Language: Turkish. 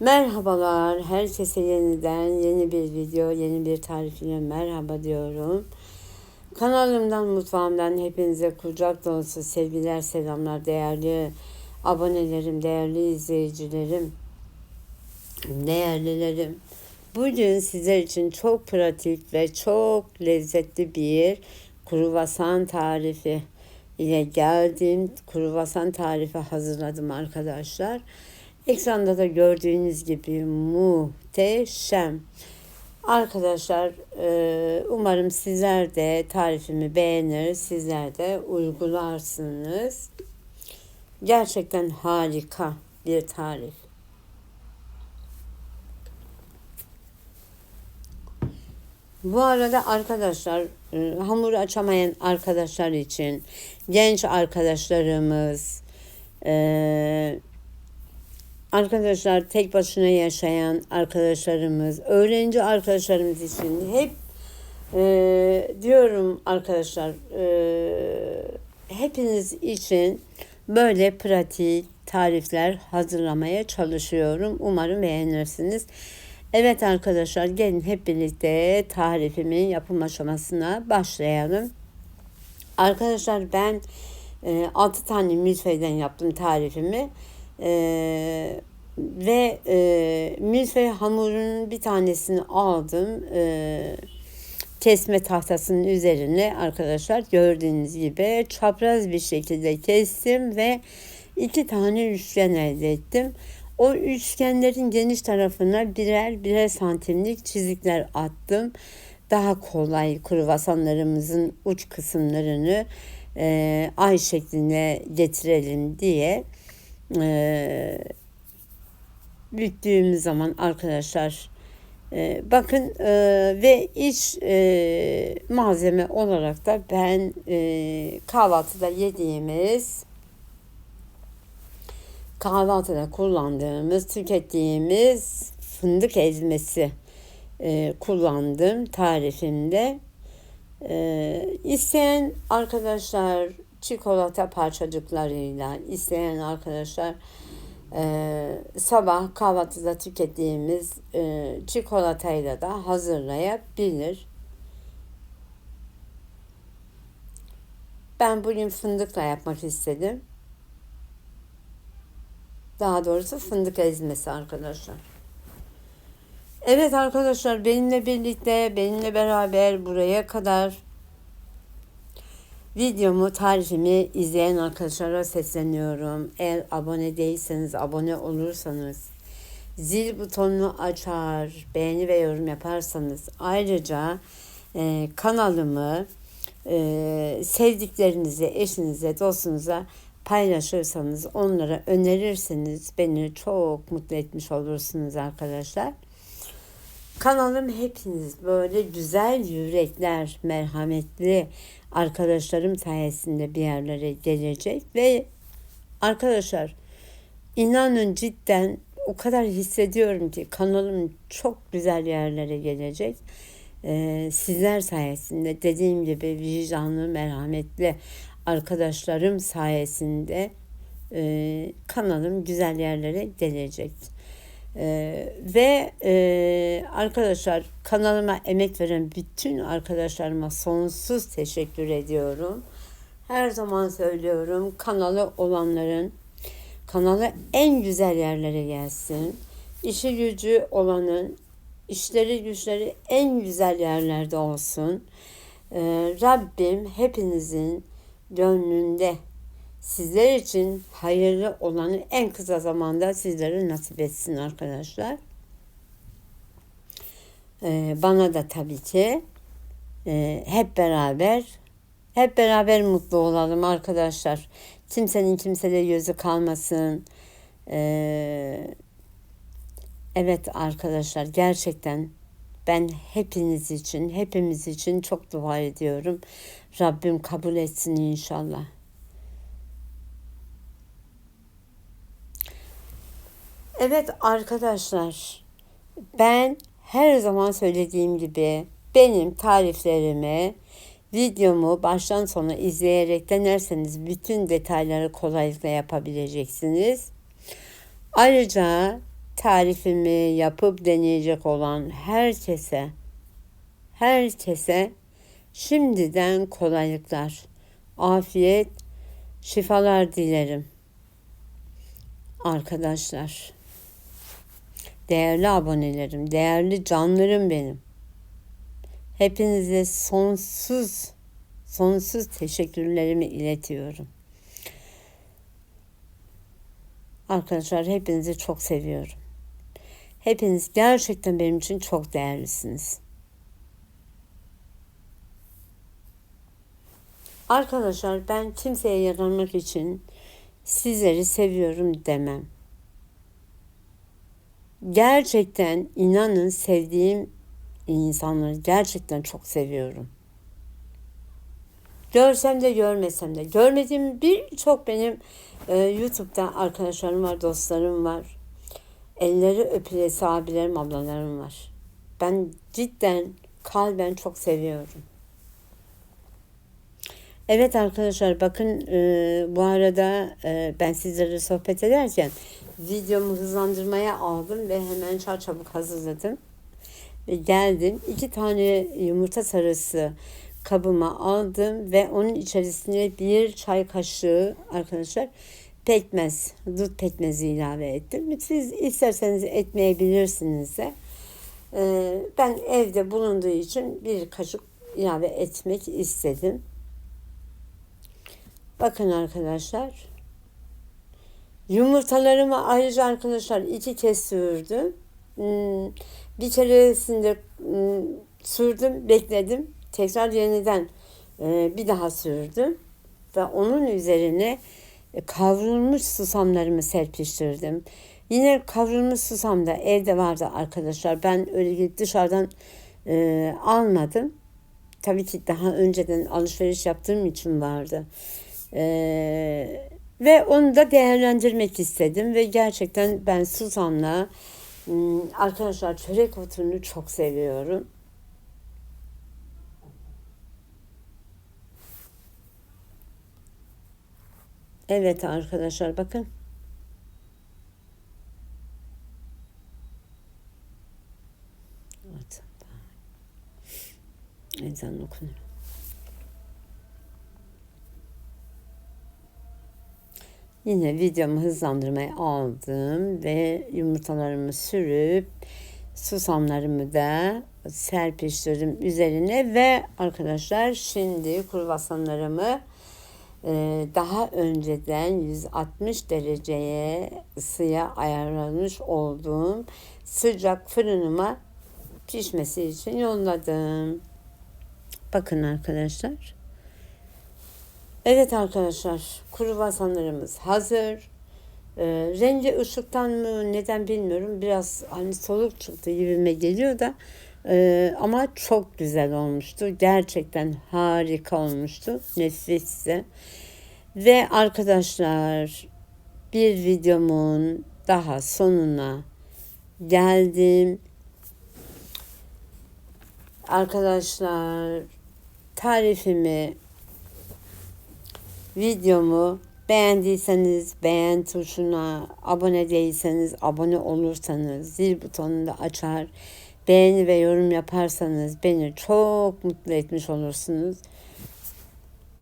Merhabalar, herkese yeniden yeni bir video, yeni bir tarif ile merhaba diyorum. Kanalımdan, mutfağımdan hepinize kucak dolusu sevgiler, selamlar değerli abonelerim, değerli izleyicilerim, değerlilerim. Bugün sizler için çok pratik ve çok lezzetli bir kruvasan tarifi ile geldim. Kruvasan tarifi hazırladım arkadaşlar. Ekranda da gördüğünüz gibi muhteşem. Arkadaşlar e, umarım sizler de tarifimi beğenir, sizler de uygularsınız. Gerçekten harika bir tarif. Bu arada arkadaşlar e, hamur açamayan arkadaşlar için genç arkadaşlarımız e, arkadaşlar tek başına yaşayan arkadaşlarımız öğrenci arkadaşlarımız için hep e, diyorum arkadaşlar hepiniz için böyle pratik tarifler hazırlamaya çalışıyorum. Umarım beğenirsiniz. Evet arkadaşlar gelin hep birlikte tarifimin yapım aşamasına başlayalım. Arkadaşlar ben e, 6 tane milföyden yaptım tarifimi. E, ve e, milföy hamurunun bir tanesini aldım. E, kesme tahtasının üzerine arkadaşlar gördüğünüz gibi çapraz bir şekilde kestim ve iki tane üçgen elde ettim. O üçgenlerin geniş tarafına birer birer santimlik çizikler attım. Daha kolay kruvasanlarımızın uç kısımlarını e, ay şekline getirelim diye e, zaman arkadaşlar e, bakın e, ve iç e, malzeme olarak da ben e, kahvaltıda yediğimiz kahvaltıda kullandığımız, tükettiğimiz fındık ezmesi e, kullandım tarifimde. E, isteyen arkadaşlar çikolata parçacıklarıyla, isteyen arkadaşlar e, sabah kahvaltıda tükettiğimiz e, çikolatayla da hazırlayabilir. Ben bugün fındıkla yapmak istedim. Daha doğrusu fındık ezmesi arkadaşlar. Evet arkadaşlar benimle birlikte, benimle beraber buraya kadar videomu, tarifimi izleyen arkadaşlara sesleniyorum. Eğer abone değilseniz, abone olursanız, zil butonunu açar, beğeni ve yorum yaparsanız, ayrıca e, kanalımı e, sevdiklerinize, eşinize, dostunuza paylaşırsanız, onlara önerirseniz beni çok mutlu etmiş olursunuz arkadaşlar. Kanalım hepiniz böyle güzel yürekler, merhametli arkadaşlarım sayesinde bir yerlere gelecek ve arkadaşlar inanın cidden o kadar hissediyorum ki kanalım çok güzel yerlere gelecek. Ee, sizler sayesinde dediğim gibi vicdanlı, merhametli arkadaşlarım sayesinde e, kanalım güzel yerlere gelecek. E, ve e, arkadaşlar kanalıma emek veren bütün arkadaşlarıma sonsuz teşekkür ediyorum. Her zaman söylüyorum kanalı olanların kanalı en güzel yerlere gelsin. İşi gücü olanın işleri güçleri en güzel yerlerde olsun. Ee, Rabbim hepinizin gönlünde sizler için hayırlı olanı en kısa zamanda sizlere nasip etsin arkadaşlar. Ee, bana da tabii ki e, hep beraber hep beraber mutlu olalım arkadaşlar. Kimsenin kimsede gözü kalmasın. Ee, evet arkadaşlar gerçekten ben hepiniz için, hepimiz için çok dua ediyorum. Rabbim kabul etsin inşallah. Evet arkadaşlar, ben her zaman söylediğim gibi benim tariflerimi, videomu baştan sona izleyerek denerseniz bütün detayları kolaylıkla yapabileceksiniz. Ayrıca tarifimi yapıp deneyecek olan herkese herkese şimdiden kolaylıklar, afiyet, şifalar dilerim. Arkadaşlar, değerli abonelerim, değerli canlarım benim. Hepinize sonsuz sonsuz teşekkürlerimi iletiyorum. Arkadaşlar hepinizi çok seviyorum. Hepiniz gerçekten benim için çok değerlisiniz. Arkadaşlar ben kimseye yaranmak için sizleri seviyorum demem. Gerçekten inanın sevdiğim insanları gerçekten çok seviyorum. Görsem de görmesem de. Görmediğim birçok benim e, YouTube'da arkadaşlarım var, dostlarım var. Elleri öpülesi abilerim, ablalarım var. Ben cidden kalben çok seviyorum. Evet arkadaşlar bakın e, bu arada e, ben sizlere sohbet ederken videomu hızlandırmaya aldım ve hemen çarçabuk hazırladım. Ve geldim. iki tane yumurta sarısı kabıma aldım ve onun içerisine bir çay kaşığı arkadaşlar pekmez, dut pekmezi ilave ettim. Siz isterseniz etmeyebilirsiniz de. Ee, ben evde bulunduğu için bir kaşık ilave etmek istedim. Bakın arkadaşlar. Yumurtalarımı ayrıca arkadaşlar iki kez sürdüm. Hmm, bir keresinde hmm, sürdüm, bekledim. Tekrar yeniden e, bir daha sürdüm. Ve onun üzerine e, kavrulmuş susamlarımı serpiştirdim. Yine kavrulmuş susam da evde vardı arkadaşlar. Ben öyle dışarıdan e, almadım. Tabii ki daha önceden alışveriş yaptığım için vardı. E, ve onu da değerlendirmek istedim. Ve gerçekten ben susamla hmm, arkadaşlar çörek otunu çok seviyorum. Evet arkadaşlar bakın. Ezan okunuyor. Yine videomu hızlandırmaya aldım ve yumurtalarımı sürüp susamlarımı da serpiştirdim üzerine ve arkadaşlar şimdi kruvasanlarımı ee, daha önceden 160 dereceye ısıya ayarlamış olduğum sıcak fırınıma pişmesi için yolladım. Bakın arkadaşlar. Evet arkadaşlar kuru vasanlarımız hazır. Ee, rengi ışıktan mı neden bilmiyorum. Biraz hani soluk çıktı gibime geliyor da. Ee, ama çok güzel olmuştu. Gerçekten harika olmuştu. Nefisse. Ve arkadaşlar bir videomun daha sonuna geldim. Arkadaşlar tarifimi videomu beğendiyseniz beğen tuşuna abone değilseniz abone olursanız zil butonunu da açar beğeni ve yorum yaparsanız beni çok mutlu etmiş olursunuz.